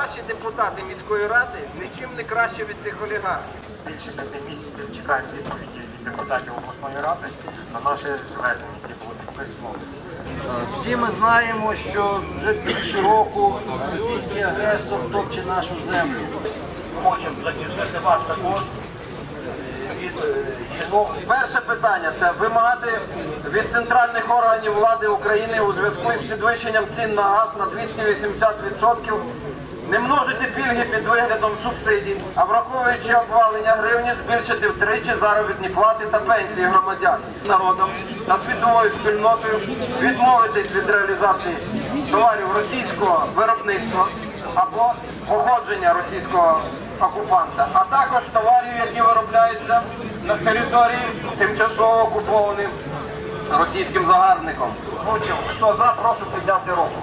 Наші депутати міської ради нічим не краще від цих олігархів. Більше п'яти місяців чекають відповіді від депутатів обласної ради на наше звернення, яке було підписано. Всі ми знаємо, що вже більше року російський агресор топче нашу землю. Хочемо захистити вас також е. Перше питання це вимагати від центральних органів влади України у зв'язку із підвищенням цін на газ на 280%. Не множити пільги під виглядом субсидій, а враховуючи обвалення гривні, збільшити втричі заробітні плати та пенсії громадян народом та світовою спільнотою, відмовитись від реалізації товарів російського виробництва або походження російського окупанта, а також товарів, які виробляються на території тимчасово окупованих російським загарбником. Хто за, прошу підняти руку.